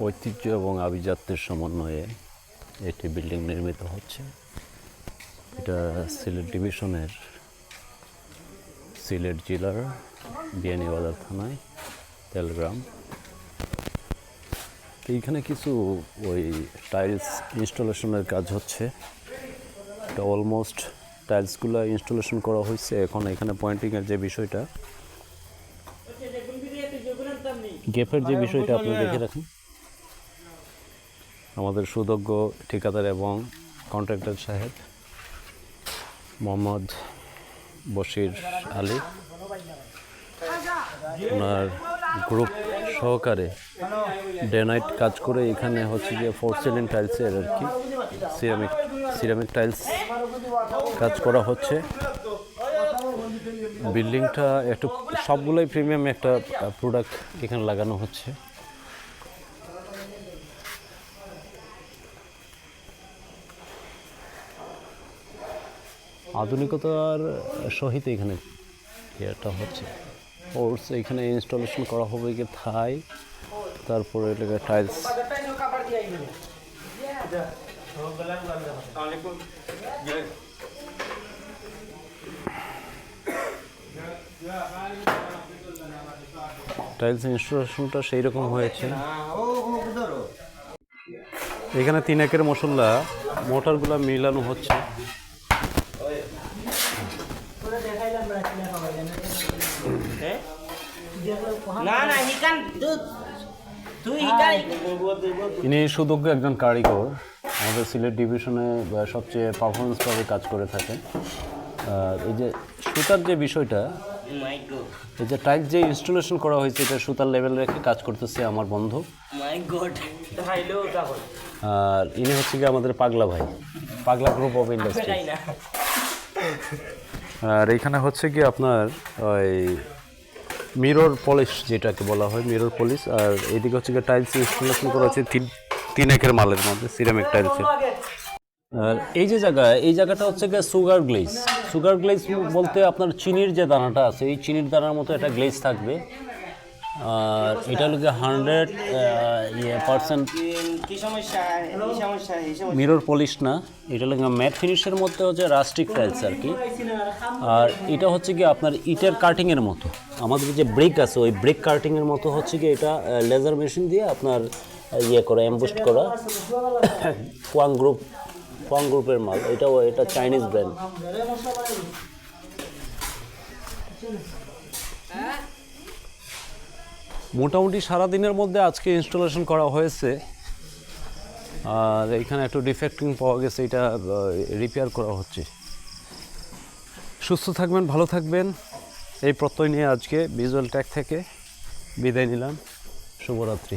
ঐতিহ্য এবং আভিজাত্যের সমন্বয়ে একটি বিল্ডিং নির্মিত হচ্ছে। এটা সিলেট ডিভিশনের সিলেট জেলার বিয়ানীবাজার থানায় তেলগ্রাম। এইখানে কিছু ওই টাইলস ইনস্টলেশনের কাজ হচ্ছে। এটা অলমোস্ট টাইলসগুলো ইনস্টলেশন করা হয়েছে। এখন এখানে পয়েন্টিংয়ের যে বিষয়টা গেপের যে বিষয়টা আপনি দেখে রাখুন। আমাদের সুদজ্ঞ ঠিকাদার এবং কন্ট্রাক্টর সাহেব মোহাম্মদ বশির আলী। ওনার গ্রুপ সহকারে ডে নাইট কাজ করে এখানে হচ্ছে যে ফোর সিলিং টাইলসের আর কি সিরামিক সিরামিক টাইলস কাজ করা হচ্ছে। বিল্ডিংটা একটু সবগুলোই প্রিমিয়াম একটা প্রোডাক্ট এখানে লাগানো হচ্ছে। আধুনিকতার সহিত এখানে ইয়েটা হচ্ছে। ওর্স এখানে ইনস্টলেশন করা হবে কি থাই, তারপরে এটাকে টাইলস টাইলস ইনস্টলেশনটা সেই রকম হয়েছে। এখানে তিন একের মশলা মোটরগুলো মিলানো হচ্ছে। ইনি সুদজ্ঞ একজন কারিগর। আমাদের সিলেট ডিভিশনে সবচেয়ে পারফরমেন্সভাবে কাজ করে থাকেন। আর এই যে সুতার যে বিষয়টা এই যে টাইলস যে ইনস্টলেশন করা হয়েছে এটা সুতার লেভেল রেখে কাজ করতেছে আমার বন্ধু। তাহলে আর ইনি হচ্ছে কি আমাদের পাগলা ভাই। পাগলা গ্রুপ অফ ইন্ডাস্ট্রি আর এখানে হচ্ছে কি আপনার ওই মিরর পলিশ যেটাকে বলা হয় মিরর পলিশ আর এইদিকে হচ্ছে কি টাইলস ইনস্টলেশন করা হচ্ছে তিন তিন একের মালের মধ্যে সিরামিক টাইলসের আর এই যে জায়গা, এই জায়গাটা হচ্ছে গিয়ে সুগার গ্লেজ সুগার গ্লেজ বলতে আপনার চিনির যে দানাটা আছে, এই চিনির দানার মতো একটা গ্লেজ থাকবে। আর এটা হলো হান্ড্রেড ইয়ে পার্সেন্ট কি সমস্যা? এই সমস্যা? এই সমস্যা? মিরর পলিশ না এটা হলো ম্যাট ফিনিশের মধ্যে হচ্ছে রাস্টিক টাইলস আর কি। আর এটা হচ্ছে কি আপনার ইটের কাটিংয়ের মতো। আমাদের যে ব্রেক আছে ওই ব্রেক কাটিংয়ের মতো হচ্ছে কি এটা লেজার মেশিন দিয়ে আপনার ইয়ে করা এম্বুস্ট করা। কোয়াং গ্রুপ কোয়াং গ্রুপের মাল। এটাও এটা চাইনিজ ব্র্যান্ড মোটামুটি সারা দিনের মধ্যে আজকে ইনস্টলেশন করা হয়েছে। আর এখানে একটু ডিফেক্টিং পাওয়া গেছে, এটা রিপেয়ার করা হচ্ছে। সুস্থ থাকবেন, ভালো থাকবেন। এই প্রত্যয় নিয়ে আজকে ভিজুয়াল ট্যাগ থেকে বিদায় নিলাম। শুভরাত্রি।